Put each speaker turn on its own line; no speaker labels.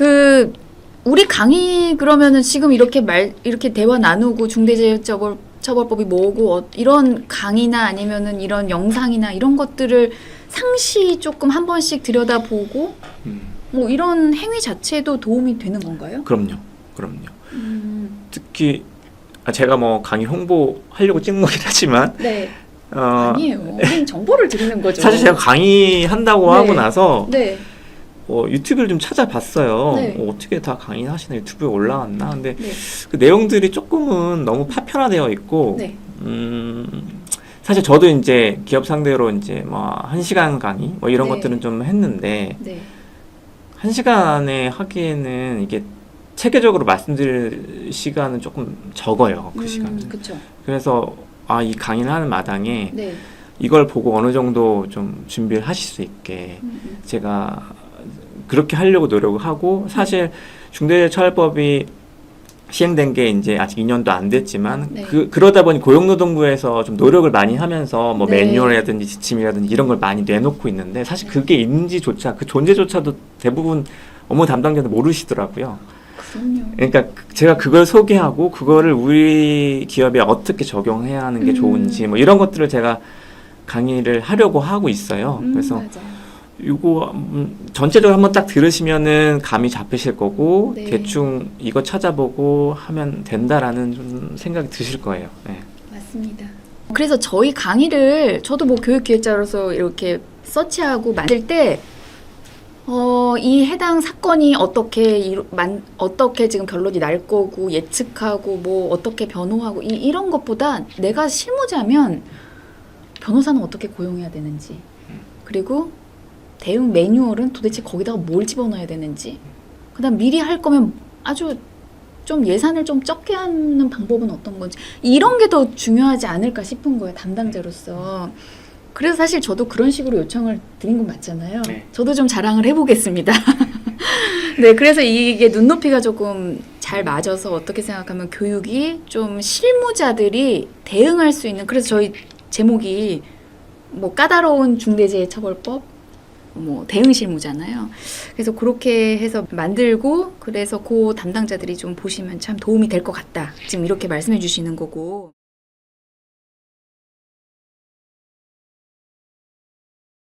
그 우리 강의 그러면은 지금 이렇게 말 이렇게 대화 나누고 중대재해처벌 처벌법이 뭐고 어, 이런 강의나 아니면은 이런 영상이나 이런 것들을 상시 조금 한 번씩 들여다보고
음,
뭐 이런 행위 자체도 도움이 되는 건가요?
그럼요, 그럼요.
음,
특히 아, 제가 뭐 강의 홍보 하려고 찍는 거긴 하지만
네.
어,
아니에요. 우린 정보를 드리는 거죠.
사실 제가 강의 한다고
네.
하고 나서
네.
어, 유튜브를 좀 찾아봤어요.
네.
어, 떻게 다 강의 하시나 유튜브에 올라왔나? 근데
네.
그 내용들이 조금은 너무 파편화되어 있고,
네.
음, 사실 저도 이제 기업 상대로 이제 뭐 한 시간 강의 뭐 이런
네.
것들은 좀 했는데
네.
한 시간에 하기에는 이게 체계적으로 말씀드릴 시간은 조금 적어요. 그 시간은.
그렇죠.
그래서 아, 이 강의를 하는 마당에
네.
이걸 보고 어느 정도 좀 준비를 하실 수 있게
음, 음.
제가 그렇게 하려고 노력을 하고 사실 중대재해처벌법이 시행된 게 이제 아직 2년도 안 됐지만
네.
그 그러다 보니 고용노동부에서 좀 노력을 많이 하면서 뭐
네.
매뉴얼이라든지 지침이라든지 이런 걸 많이 내놓고 있는데 사실
네.
그게 있는지조차 그 존재조차도 대부분 업무 담당자들 모르시더라고요.
그럼요.
그러니까 그- 제가 그걸 소개하고 그거를 우리 기업에 어떻게 적용해야 하는 게
음.
좋은지 뭐 이런 것들을 제가 강의를 하려고 하고 있어요.
음,
그래서
맞아요.
이거 음, 전체적으로 한번 딱 들으시면은 감이 잡히실 거고
네.
대충 이거 찾아보고 하면 된다라는 좀 생각이 드실 거예요. 네.
맞습니다. 그래서 저희 강의를 저도 뭐 교육기획자로서 이렇게 서치하고 만들 때 어, 이 해당 사건이 어떻게 이루, 만, 어떻게 지금 결론이 날 거고 예측하고 뭐 어떻게 변호하고 이, 이런 것보다 내가 실무자면 변호사는 어떻게 고용해야 되는지 그리고 대응 매뉴얼은 도대체 거기다가 뭘 집어넣어야 되는지. 그다음 미리 할 거면 아주 좀 예산을 좀 적게 하는 방법은 어떤 건지. 이런 게 더 중요하지 않을까 싶은 거예요 담당자로서. 그래서 사실 저도 그런 식으로 요청을 드린 건 맞잖아요.
네.
저도 좀 자랑을 해보겠습니다. 네 그래서 이게 눈높이가 조금 잘 맞아서 어떻게 생각하면 교육이 좀 실무자들이 대응할 수 있는 그래서 저희 제목이 뭐 까다로운 중대재해처벌법 뭐 대응 실무잖아요. 그래서 그렇게 해서 만들고 그래서 그 담당자들이 좀 보시면 참 도움이 될 것 같다. 지금 이렇게 말씀해 주시는 거고.